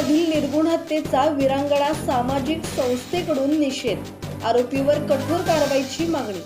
मधील निर्गुण हत्येचा विरांगणा सामाजिक संस्थेकडून निषेध. आरोपीवर कठोर कारवाईची मागणी.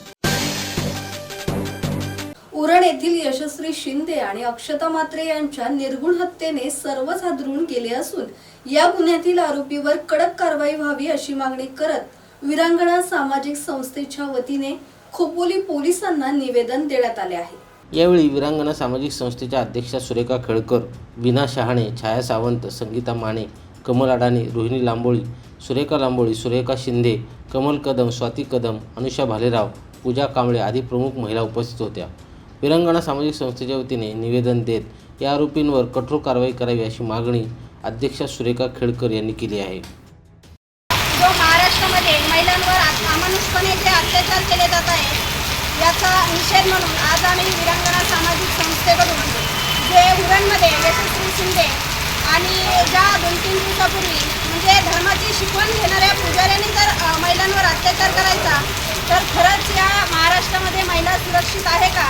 उरण येथील यशस्वी शिंदे आणि अक्षता मात्रे यांच्या निर्गुण हत्येने सर्वच हादरून गेले असून या गुन्ह्यातील आरोपीवर कडक कारवाई व्हावी अशी मागणी करत विरांगणा सामाजिक संस्थेच्या वतीने खोपोली पोलिसांना निवेदन देण्यात आले आहे. यावेळी विरांगणा सामाजिक संस्थेच्या अध्यक्षा सुरेखा खेळकर विना शहाणे छाया सावंत संगीता माने कमल अडाणे रोहिणी लांबोळी सुरेखा लांबोळी सुरेखा शिंदे कमल कदम स्वाती कदम अनुषा भालेराव पूजा कांबळे आदी प्रमुख महिला उपस्थित होत्या. विरांगणा सामाजिक संस्थेच्या वतीने निवेदन देत या आरोपींवर कठोर कारवाई करावी अशी मागणी अध्यक्षा सुरेखा खेळकर यांनी केली आहे. जो महाराष्ट्रामध्ये महिलांवर अमानुषपणे जे अत्याचार केले जात आहे याचा निषेध म्हणून आज आम्ही विरांगणा सामाजिक संस्थेकडून जे उरणमध्ये यशस्वी शिंदे आणि ज्या दोन तीन दिवसापूर्वी म्हणजे धर्माची शिकवण घेणाऱ्या पुजाऱ्यांनी जर महिलांवर अत्याचार करायचा तर खरंच या महाराष्ट्रामध्ये महिला सुरक्षित आहे का?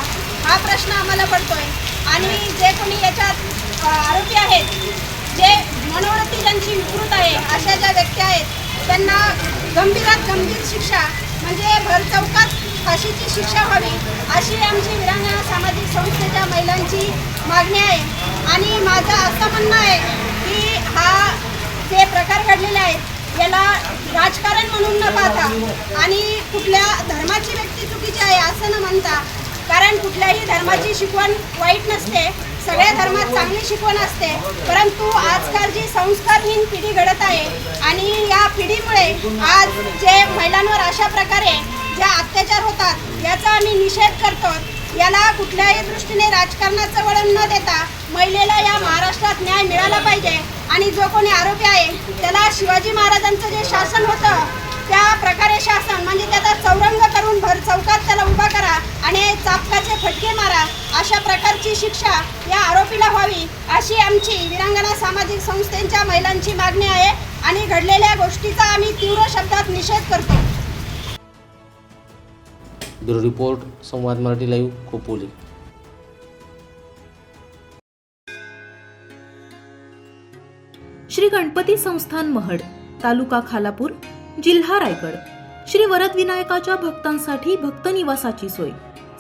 हा प्रश्न आम्हाला पडतोय. आणि जे कोणी याच्यात आरोपी आहेत जे मनोवृत्ती ज्यांची विकृत आहे अशा ज्या व्यक्ती आहेत त्यांना गंभीरात गंभीर शिक्षा म्हणजे भर चौकात फाशीची शिक्षा व्हावी अशी आमची विरांगणा सामाजिक संस्थेच्या महिलांची मागणी आहे. आणि माझं असं म्हणणं आहे की हा जे प्रकार घडलेले आहेत याला राजकारण म्हणून न पाहता आणि कुठल्या धर्माची व्यक्ती चुकीची आहे असं न म्हणता कारण कुठल्याही धर्माची शिकवण वाईट नसते. सगळ्या धर्मात चांगली शिकवण असते. परंतु आजकाल जी संस्कारहीन पिढी घडत आहे आणि या पिढीमुळे आज जे महिलांवर अशा प्रकारे ज्या अत्याचार होतात याचा आम्ही निषेध करतो. याला कुठल्याही दृष्टीने राजकारणाचं वळण न देता महिलेला या महाराष्ट्रात न्याय मिळाला पाहिजे. आणि जो कोणी आरोपी आहे त्याला शिवाजी महाराजांचं जे शासन होतं त्या प्रकारे शासन म्हणजे त्याचा चौरंग करून भरचं अशा प्रकारची शिक्षा या आरोपीला व्हावी अशी आमची विरांगणा सामाजिक संस्थेच्या महिलांची मागणी आहे आणि घडलेल्या गोष्टीचा आम्ही तीव्र शब्दात निषेध करतो. ब्युरो रिपोर्ट संवाद मराठी लाईव्ह खोपोली. श्री गणपती संस्थान महड तालुका खालापूर जिल्हा रायगड. श्री वरद विनायकाच्या भक्तांसाठी भक्त निवासाची सोय.